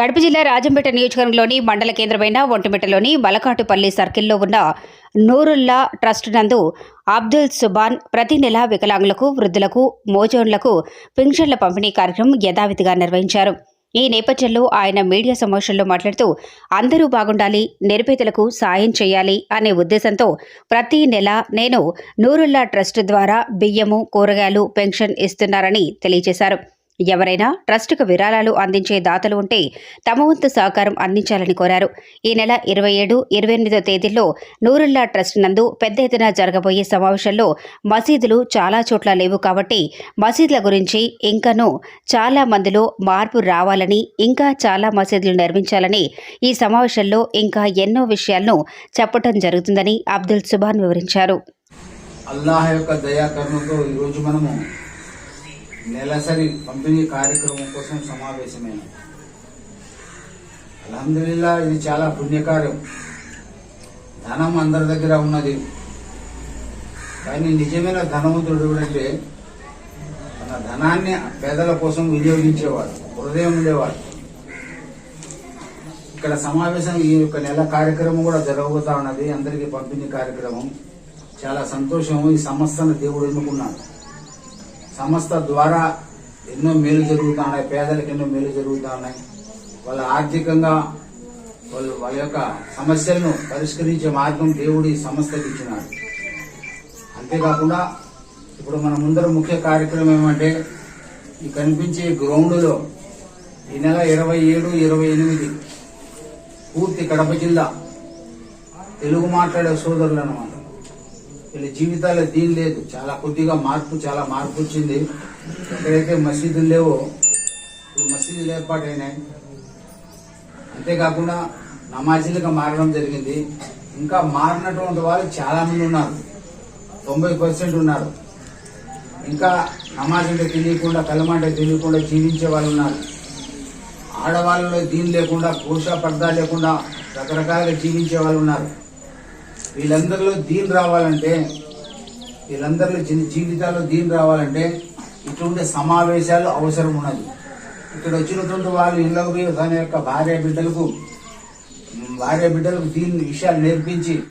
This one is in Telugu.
కడప జిల్లా రాజంపేట నియోజకవర్గంలోని మండల కేంద్రమైన ఒంటిమిట్టలోని బలకాటుపల్లి సర్కిల్లో ఉన్న నూరుల్లా ట్రస్ట్ నందు అబ్దుల్ సుబాన్ ప్రతి నెల వికలాంగులకు వృద్ధులకు మోజోన్లకు పింఛన్ల పంపిణీ కార్యక్రమం యథావిధిగా నిర్వహించారు. ఈ నేపథ్యంలో ఆయన మీడియా సమావేశంలో మాట్లాడుతూ అందరూ బాగుండాలి నిరుపేదలకు సాయం చేయాలి అనే ఉద్దేశంతో ప్రతి నెల నేను నూరుల్లా ట్రస్ట్ ద్వారా బియ్యము కూరగాయలు పెన్షన్ ఇస్తున్నారని తెలియజేశారు. ఎవరైనా ట్రస్టుకు విరాళాలు అందించే దాతలు ఉంటే తమ వంతు సహకారం అందించాలని కోరారు. ఈ నెల ఇరవై ఏడు ఇరవై ఎనిమిదో తేదీల్లో నూరుల్లా ట్రస్ట్ నందు పెద్ద ఎత్తున జరగబోయే సమావేశంలో మసీదులు చాలా చోట్ల లేవు కాబట్టి మసీదుల గురించి ఇంకనూ చాలా మందిలో మార్పు రావాలని ఇంకా చాలా మసీదులు నిర్మించాలని ఈ సమావేశంలో ఇంకా ఎన్నో విషయాలను చెప్పటం జరుగుతుందని అబ్దుల్ సుబాన్ వివరించారు. అల్లాహ్ యొక్క దయాకరణతో ఈరోజు మనము నెలసరి పంపిణీ కార్యక్రమం కోసం సమావేశమైన. అల్హమ్దుల్లా ఇది చాలా పుణ్యకార్యం. ధనం అందరి దగ్గర ఉన్నది. కానీ నిజమైన ధనవంతుడు ఎవడంటే తన ధనాన్ని పేదల కోసం వినియోగించేవాడు హృదయం ఉండేవాడు ఇక్కడ సమావేశం ఈ యొక్క నెల కార్యక్రమం కూడా జరగబోతా ఉన్నది. అందరికీ పంపిణీ కార్యక్రమం. చాలా సంతోషం ఈ సమస్యను దేవుడు ఎన్నుకున్నాడు. సంస్థ ద్వారా ఎన్నో మేలు జరుగుతా ఉన్నాయి పేదలకు ఎన్నో మేలు జరుగుతా ఉన్నాయి వాళ్ళ ఆర్థికంగా వాళ్ళు వాళ్ళ యొక్క సమస్యలను పరిష్కరించే మార్గం దేవుడు ఈ సంస్థకు ఇచ్చినాడు. అంతేకాకుండా ఇప్పుడు మన ముందర ముఖ్య కార్యక్రమం ఏమంటే ఈ కనిపించే గ్రౌండ్లో ఈ నెల ఇరవై ఏడు ఇరవై ఎనిమిది పూర్తి కడప జిల్లా తెలుగు మాట్లాడే సోదరులు అన్నమాట వీళ్ళ జీవితాల్లో దీని లేదు. చాలా కొద్దిగా మార్పు చాలా మార్పు వచ్చింది. ఎక్కడైతే మసీదులు లేవో ఇప్పుడు మసీదులు ఏర్పాటైనాయి. అంతేకాకుండా నమాజీలుగా మారడం జరిగింది. ఇంకా మారినటువంటి వాళ్ళు చాలా మంది ఉన్నారు. తొంభై పర్సెంట్ ఉన్నారు. ఇంకా నమాజ్ అంటే తెలియకుండా కలమంటే తెలియకుండా జీవించే వాళ్ళు ఉన్నారు. ఆడవాళ్ళలో దీని లేకుండా పురుష పర్దా లేకుండా రకరకాలుగా జీవించే వాళ్ళు ఉన్నారు. వీళ్ళందరిలో దీని రావాలంటే వీళ్ళందరిలో జీవితాల్లో దీని రావాలంటే ఇటువంటి సమావేశాలు అవసరం ఉన్నది. ఇక్కడ వచ్చినటువంటి వాళ్ళు ఇళ్ళకు తన యొక్క భార్య బిడ్డలకు భార్య బిడ్డలకు దీని విషయాలు నేర్పించి